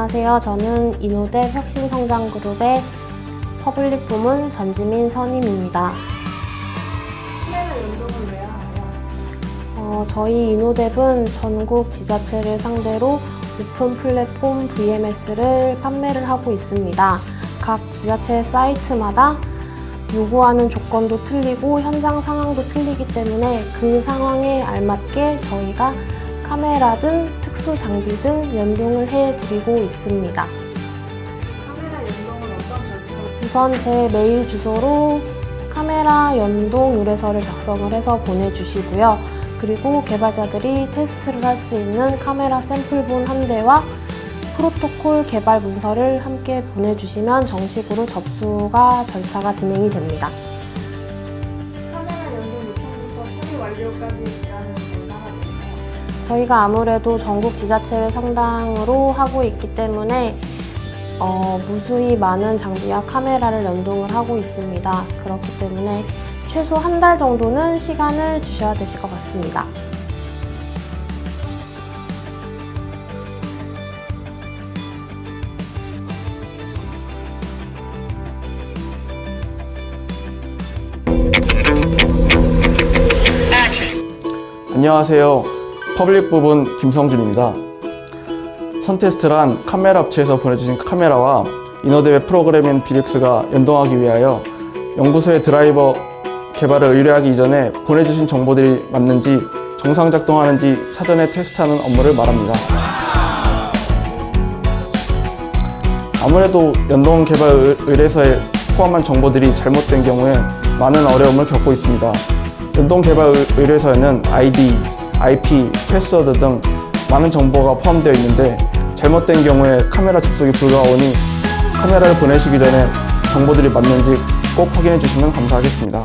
안녕하세요. 저는 이노대 혁신성장그룹의 퍼블릭 부문 전지민 선임입니다. 어, 저희 이노뎁은 전국 지자체를 상대로 오픈 플랫폼 VMS를 판매를 하고 있습니다. 각 지자체 사이트마다 요구하는 조건도 틀리고 현장 상황도 틀리기 때문에 그 상황에 알맞게 저희가 카메라 등 특수 장비 등 연동을 해드리고 있습니다. 카메라 연동은 어떤 절차로 우선 제 메일 주소로 카메라 연동 의뢰서를 작성을 해서 보내주시고요. 그리고 개발자들이 테스트를 할 수 있는 카메라 샘플본 한 대와 프로토콜 개발 문서를 함께 보내주시면 정식으로 접수가 절차가 진행이 됩니다. 카메라 연동 요청부터 처리 완료까지 되나요? 저희가 아무래도 전국 지자체를 상당으로 하고 있기 때문에 어, 무수히 많은 장비와 카메라를 연동을 하고 있습니다. 그렇기 때문에 최소 한 달 정도는 시간을 주셔야 되실 것 같습니다. 안녕하세요. 퍼블릭 부분 김성준입니다. 선테스트란 카메라 업체에서 보내주신 카메라와 인어대회 프로그램인 비릭스가 연동하기 위하여 연구소의 드라이버 개발을 의뢰하기 이전에 보내주신 정보들이 맞는지 정상 작동하는지 사전에 테스트하는 업무를 말합니다. 아무래도 연동 개발 의- 의뢰서에 포함한 정보들이 잘못된 경우에 많은 어려움을 겪고 있습니다. 연동 개발 의- 의뢰서에는 아이디, IP, 패스워드 등 많은 정보가 포함되어 있는데 잘못된 경우에 카메라 접속이 불가하오니 카메라를 보내시기 전에 정보들이 맞는지 꼭 확인해 주시면 감사하겠습니다.